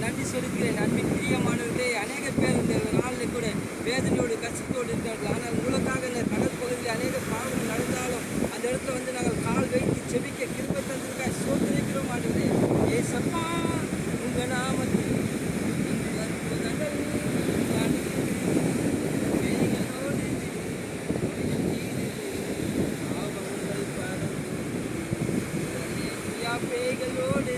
நன்றி சொல்கிறேன் அன்பின் பிரியமானவர்களே அநேக பேர் இந்த நாளில் கூட வேதனையோடு கஷ்டத்தோடு இருக்கிறார்கள். ஆனால் உங்களுக்காக இந்த கடற்பகுதியில் அநேக பாவங்கள் நடந்தாலும் அந்த இடத்துல வந்து நாங்கள் கால் வைத்து செபிக்க கிருப்ப தந்திருக்காய் சோதனைக்கிறோம் ஆண்டுகிறேன் ஏ சப்பா உங்கள் நாமத்தில். பேகளோடு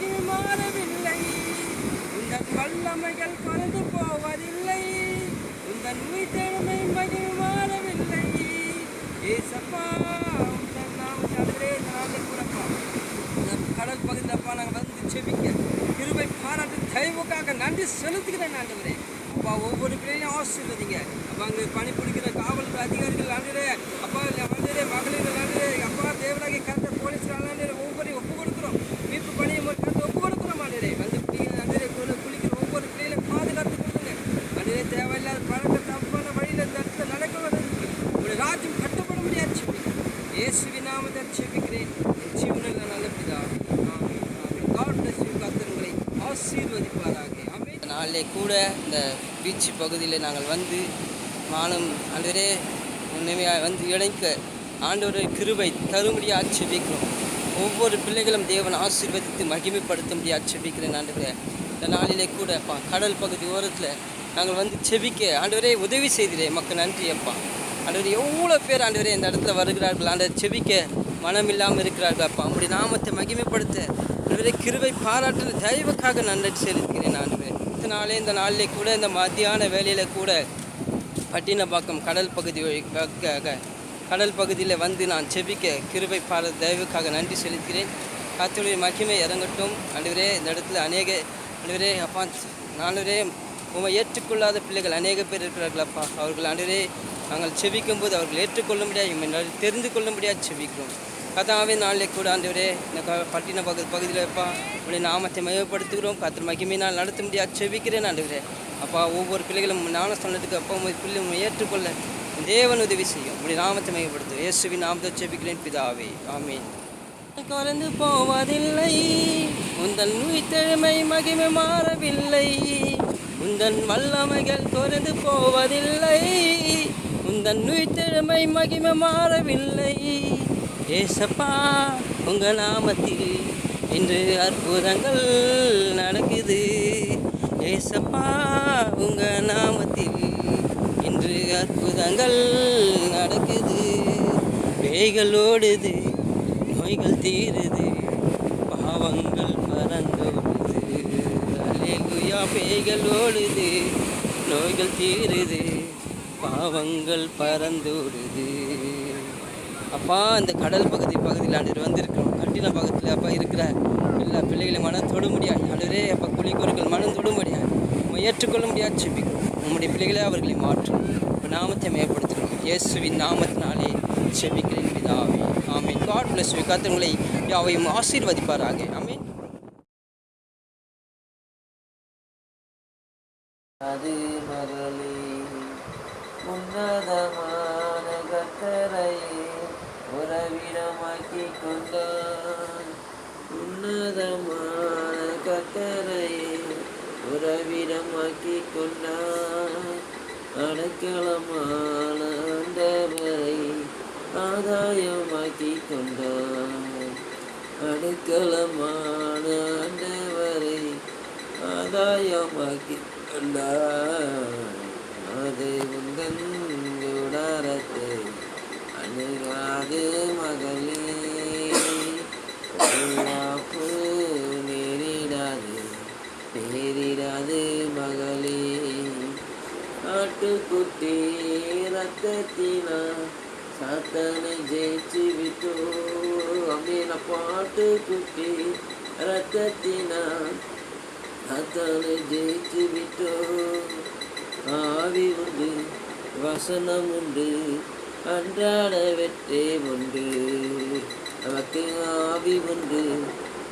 அழகு மாறவில்லை. உந்தன் வல்லமைகள் பறந்து போவதில்லை. உந்தன் உயிர்த்தெழுமை மகிழ் மாறவில்லை. ஏசப்பா உந்தன் நாம் கடலே நாங்கள் கூடப்பா கடல் பகுதியிலப்பா நாங்கள் வந்து செபிக்க. கிருபை பாராட்டு தயவுக்காக நன்றி செலுத்துகிறேன் ஆண்டவரே. அப்பா ஒவ்வொரு பிள்ளையும் ஆசிர்வதிங்க. அப்பா அங்கே பணிபுரிக்கிற காவல் அதிகாரிகள் ஆண்டு அப்பா செபிக்கிறேன் இயேசுவின் நாமத்தை செபிக்கிறேன் என் ஜீவனில் நல்ல பிதாவே ஆமென் ஆசீர்வதிப்பாராக. கூட இந்த பீச் பகுதியில் நாங்கள் வந்து மானம் ஆண்டவரே உண்மையாக வந்து இணைக்க ஆண்டவரை கிருபை தரும்படியாக செபிக்கிறோம் ஒவ்வொரு பிள்ளைகளும் தேவன் ஆசீர்வதித்து மகிமைப்படுத்தும்படியாக செபிக்கிறேன் ஆண்டவரே. இந்த நாளிலே கூட அப்பா கடல் பகுதி ஓரத்தில் நாங்கள் வந்து செபிக்க ஆண்டவரே உதவி செய்திலே மக்கள் நன்றி அப்பா ஆண்டவர் எவ்வளோ பேர் ஆண்டவரே இந்த இடத்துல வருகிறார்கள்? ஆண்டவர் செபிக்க மனம் இல்லாமல் இருக்கிறார்கள் அப்பா. அப்படி நாமத்தை மகிமைப்படுத்த. ஆண்டவரே கிருவை பாராட்டு தயவுக்காக நன்றி செலுத்துகிறேன் ஆண்டவர். இந்த நாளே இந்த நாளிலே கூட இந்த மத்தியான வேலையில் கூட பட்டினப்பாக்கம் கடல் பகுதி வழிக்காக கடல் பகுதியில் வந்து நான் செபிக்க கிருபை பார தயவுக்காக நன்றி செலுத்துகிறேன். கர்த்தருடைய மகிமை இறங்கட்டும். ஆண்டவரே இந்த இடத்துல அநேக ஆண்டவரே அப்பா நானுவரே உமை ஏற்றுக்கொள்ளாத பிள்ளைகள் அநேக பேர் இருக்கிறார்களப்பா. அவர்கள் ஆண்டவரே நாங்கள் செபிக்கும் போது அவர்கள் ஏற்றுக்கொள்ள முடியாது இம்மை தெரிந்து கொள்ள முடியாது செபிக்கிறோம். கதாவே நாளிலே கூட ஆண்டவரே இந்த க பட்டின பகுதி பகுதியில் அப்பா உடைய நாமத்தை மையப்படுத்துகிறோம் கத்திர மகிமையினால் நடத்த முடியாது செவிக்கிறேன் ஆண்டவரே. அப்பா ஒவ்வொரு பிள்ளைகளும் நானும் சொன்னதுக்கு அப்பா உங்கள் பிள்ளை உம்மை ஏற்றுக்கொள்ள தேவன் உதவி செய்யும். உடைய நாமத்தை மையப்படுத்தும் இயேசுவின் நாமத்தை செபிக்கிறேன் பிதாவே. ஆமீன். குறைந்து போவதில்லை. உந்தன் உயிர்த்தெழுமை மகிமை மாறவில்லை. உந்தன் வல்லமைகள் குறைந்து போவதில்லை. உந்தன் உயிர்த்தெழுமை மகிமை மாறவில்லை. ஏசப்பா உங்கள் நாமத்தில் இன்று அற்புதங்கள் நடக்குது. ஏசப்பா உங்கள் நாமத்தில் இன்று அற்புதங்கள் நடக்குது. பேய்கள் ஓடுது நோய்கள் தீருது பாவங்கள் பறந்தோடுது அல்லேலூயா பேய்கள் ஓடுது நோய்கள் தீருது பாவங்கள் பறந்தோடுது அப்பா இந்த கடல் பகுதி பகுதியில் ஆண்டு வந்திருக்கிறோம். கட்டின பக்கத்தில் அப்பா இருக்கிற எல்லா பிள்ளைகளை மனம் தொட முடியாது ஆண்டவரே அப்பா குளிக்கோர்கள் மனம் தொட முடியாது நம்ம ஏற்றுக்கொள்ள முடியாது செபிக்கிறோம் நம்முடைய பிள்ளைகளை அவர்களை மாற்றும். இப்போ நாமத்தை மேம்படுத்துகிறோம். இயேசுவின் நாமத்தினாலே செபிக்கிறேன் பிதாவே. ஆமை காட் பிளஸ் கத்தங்களை யாவையும் ஆசீர்வதிப்பாராக. அது மரளி உன்னதமான கத்தரையே உறவிடமாக்கி கொண்டான் உன்னதமான கத்தரையே உறவிடமாக்கி கொண்டான் அடைக்கலமான அந்தவரை ஆதாயமாக்கி கொண்டான் அடைக்கலமான அந்தவரை ஆதாயமாக்கி கொண்டான் அது உந்தன் கூடாரத்தை அணுகாது மகளே நேரிடாது நேரிடாது மகளே ஆட்டுக்குட்டி ரத்தத்தினா சாத்தனை ஜெயிச்சு விட்டோ அமீன பாட்டுக்குட்டி ரத்தத்தினா சாத்தனை ஜெயித்து விட்டோம். ஆவி உண்டு வசனம் உண்டு அன்றாட வெற்றே உண்டு. நமக்கு ஆவி உண்டு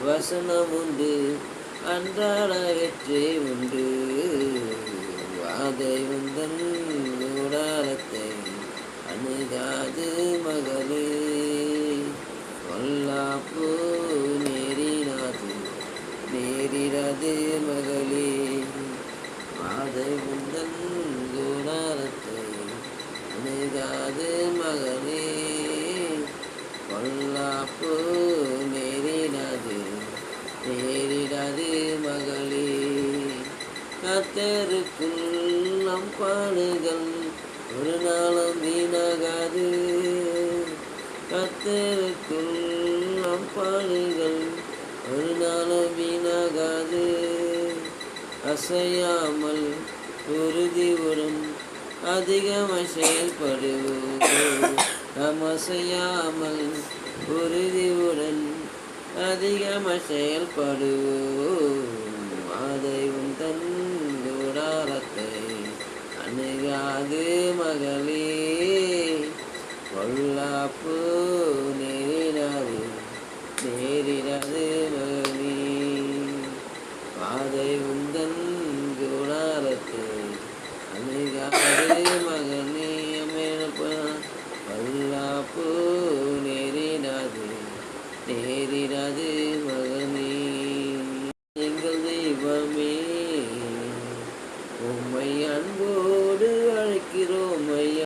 வசனம் உண்டு அன்றாட வெற்றே உண்டு. வாதை வந்தன் கூடாரத்தை அணுகாது மகளே கொல்லாப்பூ நேரிடாது நேரிடாது மகளே வாதை உந்தன் கூடாரத்தை அணுகாது மகளே பொல்லாப்பு நேரிடாது நேரிடாது மகளே. கத்தருக்குள் நம் பாடுகள் ஒரு நாளும் வீணாகாது. கத்தருக்குள் நம் பாடுகள் ஒரு நாளும் வீணாகாது. அசையாமல் உறுதியுடன் அதிகமாய் செயல்படுவோம் அமசையாமல் உறுதியுடன் அதிகமாய் செயல்படுவோம் அதைவும் தன் கூடாரத்தை அணுகாது மகளே. பொல்லாப்பு நேரிடாது நேரிடாது மகளே. பாதை உன்